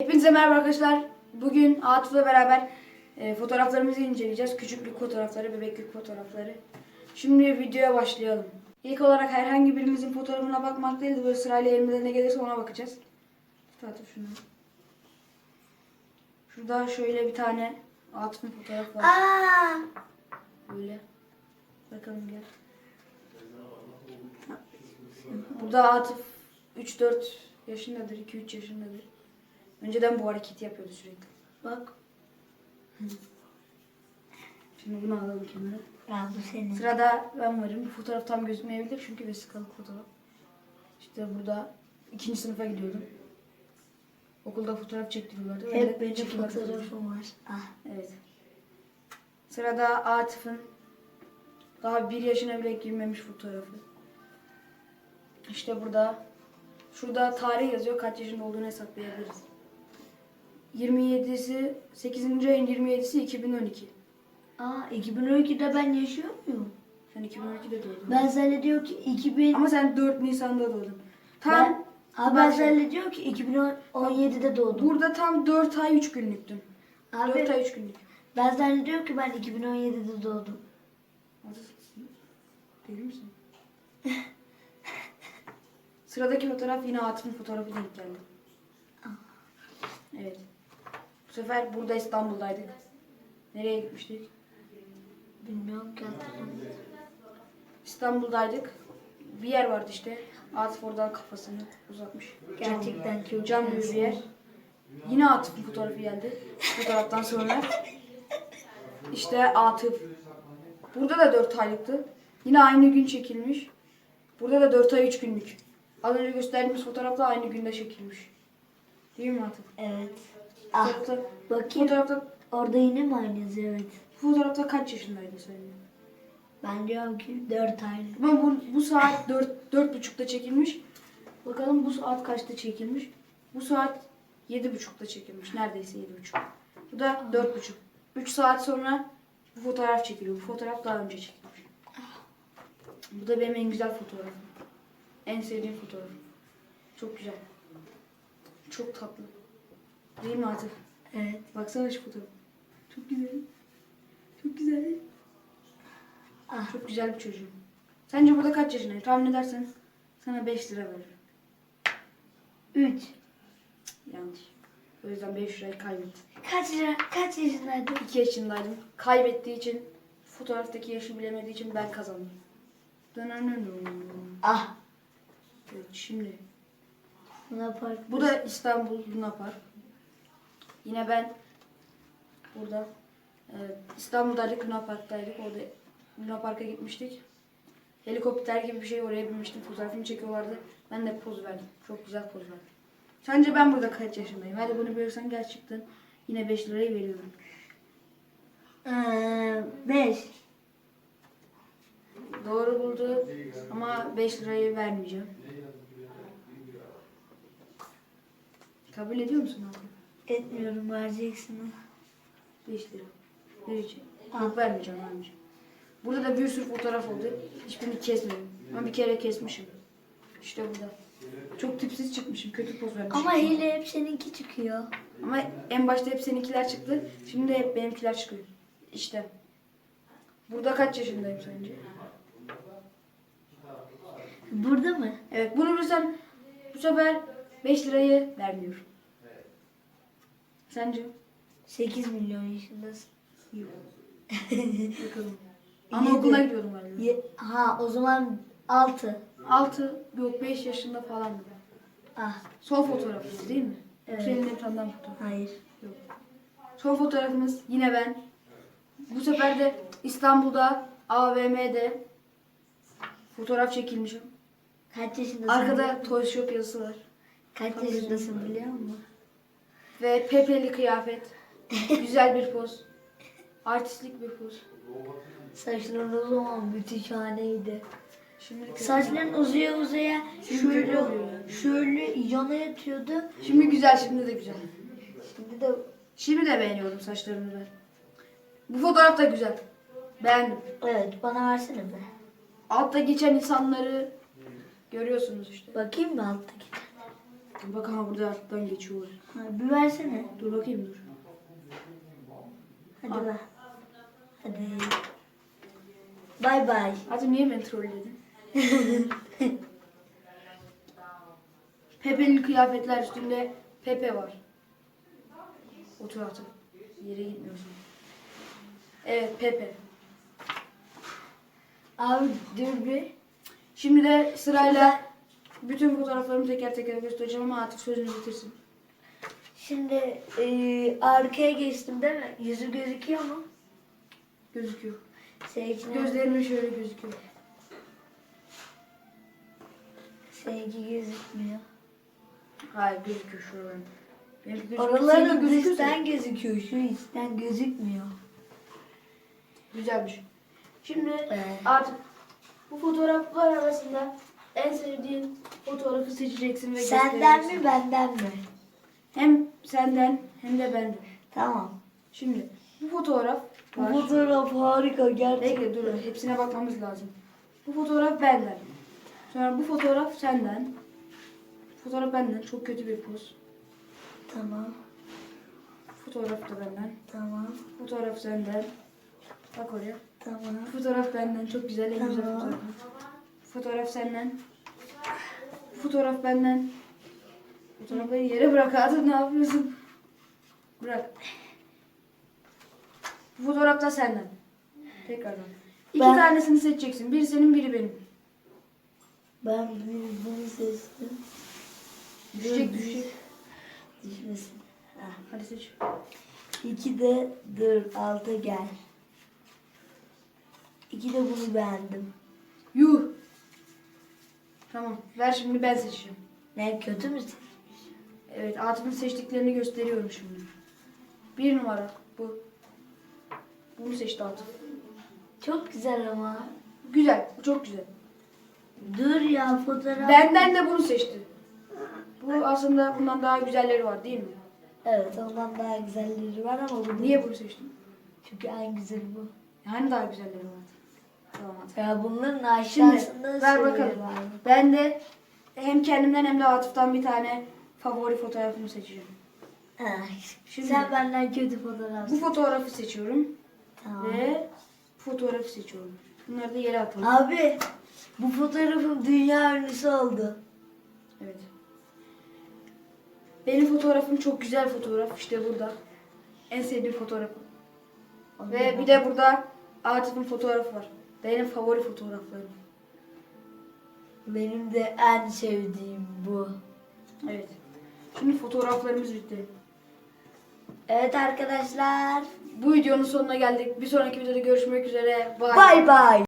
Hepinize merhaba arkadaşlar. Bugün Atıf'la beraber e, fotoğraflarımızı inceleyeceğiz. Küçüklük fotoğrafları, bebeklik fotoğrafları. Şimdi videoya başlayalım. İlk olarak herhangi birimizin fotoğrafına bakmak değil de böyle sırayla elimize ne gelirse ona bakacağız. Atıf şunu. Şurada şöyle bir tane Atıf'ın fotoğrafı var. Aa, Böyle. Bakalım gel. Burada Atıf 3-4 yaşındadır, 2-3 yaşındadır. Önceden bu hareketi yapıyordu sürekli. bak. Şimdi bunu alalım kenara. Ya bu senin. Sırada ben varım. Bu fotoğraf tam gözükmeyebilir çünkü vesikalık fotoğraf. İşte burada ikinci sınıfa gidiyordum. Okulda fotoğraf çektiriyorlardı. Hep benim çekim yapıyordum. fotoğrafım var. Ah. Evet. Sırada Atıf'ın daha bir yaşına bile girmemiş fotoğrafı. İşte burada şurada tarih yazıyor. Kaç yaşında olduğunu hesaplayabiliriz. 27'si 8. ayın 27'si 2012. Aa 2012'de ben yaşıyor muyum? Sen 2012'de doğdun. Ben zannediyor ki 2000 Ama sen 4 Nisan'da doğdun. Tam ben, abi ben Bak- zannediyor ki 2017'de doğdum. burada tam 4 ay 3 günlüktün. 4 Abi ay 3 günlük. ben zannediyor ki ben 2017'de doğdum. Değil misin? Sıradaki fotoğraf yine Atıf'ın fotoğrafı denk geldi. Evet. Sefer burada İstanbul'daydık. Nereye gitmiştik? Bilmiyorum ki hatırlamıyorum. İstanbul'daydık. Bir yer vardı işte. Atıf oradan kafasını uzatmış. Gerçekten çok Cam gibi bir yer. Yine Atıf'ın fotoğrafı geldi. Fotoğraftan sonra. İşte Atıf. Burada da 4 aylıktı. Yine aynı gün çekilmiş. Burada da 4 ay 3 günlük. Az önce gösterdiğimiz fotoğrafta aynı günde çekilmiş. Değil mi Atıf? Evet. Ah Fotoğrafta, bakayım. fotoğrafta, Orada yine mi aynısı? Evet. fotoğrafta kaç yaşındaydın sen? Ben diyorum ki 4 ay. Ama bu, bu saat 4, dört buçukta çekilmiş. Bakalım bu saat kaçta çekilmiş? Bu saat yedi buçukta çekilmiş. Neredeyse yedi buçuk. Bu da dört buçuk. Üç saat sonra bu fotoğraf çekiliyor. Bu fotoğraf daha önce çekilmiş. Bu da benim en güzel fotoğrafım. En sevdiğim fotoğraf. Çok güzel. Çok tatlı. Değil mi Atıf? Evet. Baksana şu fotoğraf. Çok güzel. Çok güzel. Ah. Çok güzel bir çocuğum. Sence burada kaç yaşındayım? Tahmin edersen sana 5 lira veririm. 3. Yanlış. O yüzden 5 lirayı kaybettim. Kaç lira, kaç yaşındaydın? 2 yaşındaydım. Kaybettiği için, fotoğraftaki yaşı bilemediği için ben kazandım. Dönönönön. Ah. Evet şimdi. Luna Park. Bu da İstanbul Luna Park. Yine ben burada e, İstanbul'daydık, Luna Park'taydık. Orada Luna Park'a gitmiştik. Helikopter gibi bir şey oraya binmiştim. Fotoğrafımı çekiyorlardı. Ben de poz verdim. Çok güzel poz verdim. Sence ben burada kaç yaşındayım? Hadi bunu bilirsen gerçekten yine 5 lirayı veriyorum. 5. Doğru buldu ama 5 lirayı vermeyeceğim. Kabul ediyor musun abi? Etmiyorum vereceksin. 5 lira. Vereceğim. Yok vermeyeceğim vermeyeceğim. Burada da bir sürü fotoğraf oldu. Hiçbirini kesmedim. Ama bir kere kesmişim. İşte burada. Çok tipsiz çıkmışım. Kötü poz vermişim. Ama hile hep seninki çıkıyor. Ama en başta hep seninkiler çıktı. Şimdi hep benimkiler çıkıyor. İşte. Burada kaç yaşındayım sence? Burada mı? Evet bunu bilsem bu sefer 5 lirayı vermiyorum. Sence? 8 milyon yaşındasın. Yok. Bakalım. Ama okuluna gidiyordum galiba. Ye- ha o zaman 6. 6 yok 5 yaşında falan. Ah Son fotoğrafımız değil mi? Evet. Senin de tanıdan fotoğraf. hayır. Yok. Son fotoğrafımız yine ben. Bu sefer de İstanbul'da AVM'de fotoğraf çekilmişim. Kaç yaşındasın? Arkada Toy Shop yazısı var. Kaç yaşındasın biliyor musun? Ve Pepe'li kıyafet. Güzel bir poz. Artistlik bir poz. Saçların o zaman müthiş şahaneydi. Şimdi Saçların uzaya uzaya Şimdi şöyle oluyor şöyle yana yatıyordu. Şimdi güzel, şimdi de güzel. Şimdi de Şimdi de beğeniyorum saçlarımı ben. Bu fotoğraf da güzel. Beğendim. evet bana versene be. Altta geçen insanları görüyorsunuz işte. Bakayım mı alttaki? Bak ha burada alttan geçiyorlar. Ha, bir versene. Dur bakayım dur. Hadi ver. Hadi. Bay bay. Hadi niye beni trolledin? Pepe'nin kıyafetler üstünde Pepe var. Otur otur. Yere gitmiyorsun. Evet Pepe. Abi dur bir. Şimdi de sırayla bütün fotoğraflarımı teker teker göstereceğim ama artık sözünü bitirsin. Şimdi e, arkaya geçtim değil mi? Yüzü gözüküyor mu? Gözüküyor. Seninki Gözlerinin şöyle gözüküyor. Seninki gözükmüyor. Hayır gözüküyor şuraların. Benimki gözüküyor. Oraların Seninki gözüküyor dıştan gözüküyor. Şu içten gözükmüyor. Güzelmiş. Şimdi Evet. artık bu fotoğraflar arasında en sevdiğin fotoğrafı seçeceksin ve Senden göstereceksin. mi benden mi? Hem senden hem de benden. Tamam. Şimdi bu fotoğraf Bu var. fotoğraf harika gerçekten. Bekle dur hepsine bakmamız lazım. Bu fotoğraf benden. Sonra bu fotoğraf senden. Bu fotoğraf benden. Çok kötü bir poz. Tamam. Fotoğraf da benden. Tamam. Fotoğraf senden. Bak oraya. Tamam. Bu fotoğraf benden. Çok güzel en güzel Tamam. fotoğraf. Fotoğraf senden. Fotoğraf benden. Fotoğrafları yere bırak Adem ne yapıyorsun? Bırak. Bu fotoğraf da senden. Tekrardan. İki Ben- tanesini seçeceksin. Biri senin biri benim. Ben bunu, bunu seçtim. Düşecek Dur, düşecek. Düşmesin. Ha. Hadi seç. İki de dur alta gel. İki de bunu beğendim. Yuh. Tamam. Ver şimdi ben seçeceğim. Ne kötü müsün? Evet Atıf'ın seçtiklerini gösteriyorum şimdi. Bir numara bu. Bunu seçti Atıf. Çok güzel ama. Güzel. Bu çok güzel. Dur ya fotoğraf. Benden de bunu seçti. Bu aslında bundan daha güzelleri var değil mi? Evet ondan daha güzelleri var ama bu Niye bunu seçtin? Çünkü en güzeli bu. Yani daha güzelleri var. Tamam. Ya bunların aşağısında ver şeyleri bakalım. var. Ben de hem kendimden hem de Atıf'tan bir tane favori fotoğrafımı seçeceğim. Ha, Şimdi- Sen benden kötü fotoğraf. Bu fotoğrafı seçiyorum Tamam. ve fotoğrafı seçiyorum. Bunları da yere atalım. Abi bu fotoğrafım dünya ünlüsü oldu. Evet. Benim fotoğrafım çok güzel fotoğraf. İşte burada. En sevdiğim fotoğrafım. Ve bir de burada Atıf'ın fotoğrafı var. Benim favori fotoğraflarım. benim de en sevdiğim bu. Evet. Şimdi fotoğraflarımız bitti. Evet arkadaşlar. Bu videonun sonuna geldik. Bir sonraki videoda görüşmek üzere. Bye. Bay bay.